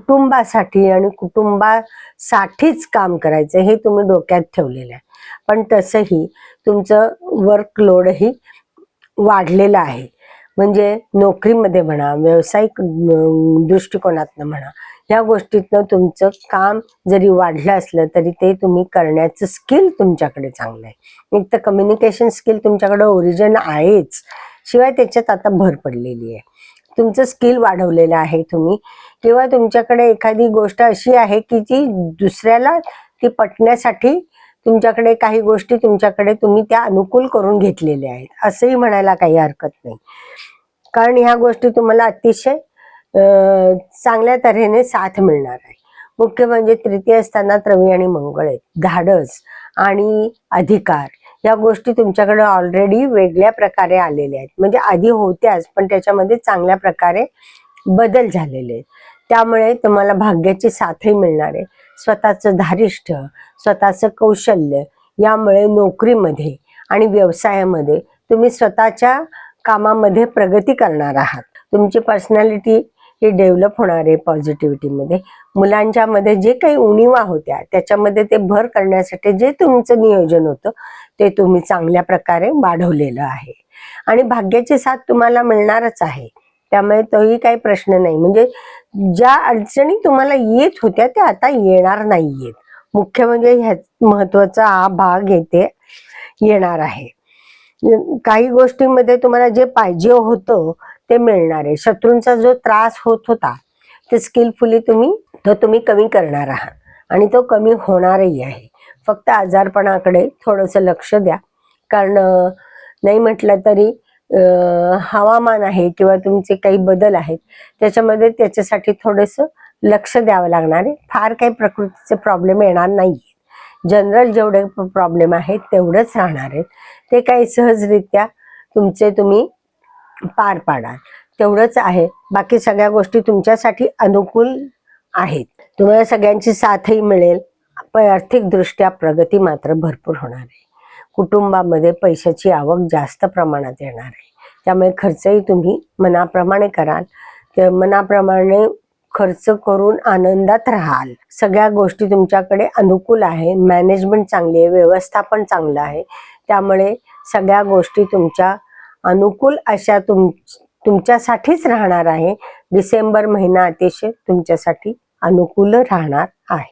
कुटुंबासाठी आणि कुटुंबासाठीच काम करायचं हे तुम्ही डोक्यात ठेवलेलं आहे. पण तसंही तुमचं वर्कलोडही वाढलेलं आहे. म्हणजे नोकरीमध्ये म्हणा व्यावसायिक दृष्टिकोनातनं म्हणा ह्या गोष्टीतनं तुमचं काम जरी वाढलं असलं तरी ते तुम्ही करण्याचं स्किल तुमच्याकडे चांगलं आहे. एक तर कम्युनिकेशन स्किल तुमच्याकडे ओरिजिन आहेच. शिवाय त्याच्यात आता भर पडलेली आहे. तुमचं स्किल वाढवलेलं आहे तुम्ही. किंवा तुमच्याकडे एखादी गोष्ट अशी आहे की जी दुसऱ्याला ती पटण्यासाठी तुमच्याकडे काही गोष्टी तुमच्याकडे तुम्ही त्या अनुकूल करून घेतलेल्या आहेत. असंही म्हणायला काही हरकत नाही. कारण ह्या गोष्टी तुम्हाला अतिशय चांगल्या तऱ्हेने साथ मिळणार आहे. मुख्य म्हणजे तृतीय स्थानात रवी आणि मंगळ आहेत. धाडस आणि अधिकार. या गोष्टी तुमच्याकडे ऑलरेडी वेगळ्या प्रकारे आलेल्या आहेत. म्हणजे आधी होत्याच पण त्याच्यामध्ये चांगल्या प्रकारे बदल झालेले आहेत. त्यामुळे तुम्हाला भाग्याची साथही मिळणार आहे. स्वतःचं धारिष्ठ स्वतःचं कौशल्य यामुळे नोकरीमध्ये आणि व्यवसायामध्ये तुम्ही स्वतःच्या कामामध्ये प्रगती करणार आहात. तुमची पर्सनॅलिटी ही डेव्हलप होणार आहे पॉझिटिव्हिटीमध्ये. मुलांच्या मध्ये जे काही उणीवा होत्या त्याच्यामध्ये ते भर करण्यासाठी जे तुमचं नियोजन होतं ते तुम्ही चांगल्या प्रकारे वाढवलेलं आहे. आणि भाग्याची साथ तुम्हाला मिळणारच आहे. त्यामुळे तोही काही प्रश्न नाही. म्हणजे ज्या अडचणी तुम्हाला येत होत्या त्या आता येणार नाहीयेत. मुख्य म्हणजे ह्या महत्त्वाचा हा भाग येते येणार आहे. काही गोष्टींमध्ये तुम्हाला जे पाहिजे होतं ते मिळणार आहे. शत्रूंचा जो त्रास होत होता ते स्किलफुली तुम्ही तो तुम्ही कमी करणार आहात. आणि तो कमी होणारही आहे. फक्त आजारपणाकडे थोडंसं लक्ष द्या. कारण नाही म्हटलं तरी हवामान आहे किंवा तुमचे काही बदल आहेत त्याच्यामध्ये त्याच्यासाठी थोडंसं लक्ष द्यावं लागणार आहे. फार काही प्रकृतीचे प्रॉब्लेम येणार नाही जनरल जेवढे प्रॉब्लेम आहेत तेवढंच राहणार आहेत. ते काही सहजरित्या तुमचे तुम्ही पार पाडाल तेवढंच आहे. बाकी सगळ्या गोष्टी तुमच्यासाठी अनुकूल आहेत. तुम्हाला सगळ्यांची साथही मिळेल. पण आर्थिकदृष्ट्या प्रगती मात्र भरपूर होणार आहे. कुटुंबामध्ये पैशाची आवक जास्त प्रमाणात येणार आहे. त्यामुळे खर्चही तुम्ही मनाप्रमाणे कराल. तर मनाप्रमाणे खर्च करून आनंदात राहाल. सगळ्या गोष्टी तुमच्याकडे अनुकूल आहे. मॅनेजमेंट चांगली आहे. व्यवस्थापन चांगलं आहे. त्यामुळे सगळ्या गोष्टी तुमच्या अनुकूल अशा तुम तुमच्यासाठीच राहणार आहे. डिसेंबर महिना अतिशय तुमच्यासाठी अनुकूल राहणार आहे.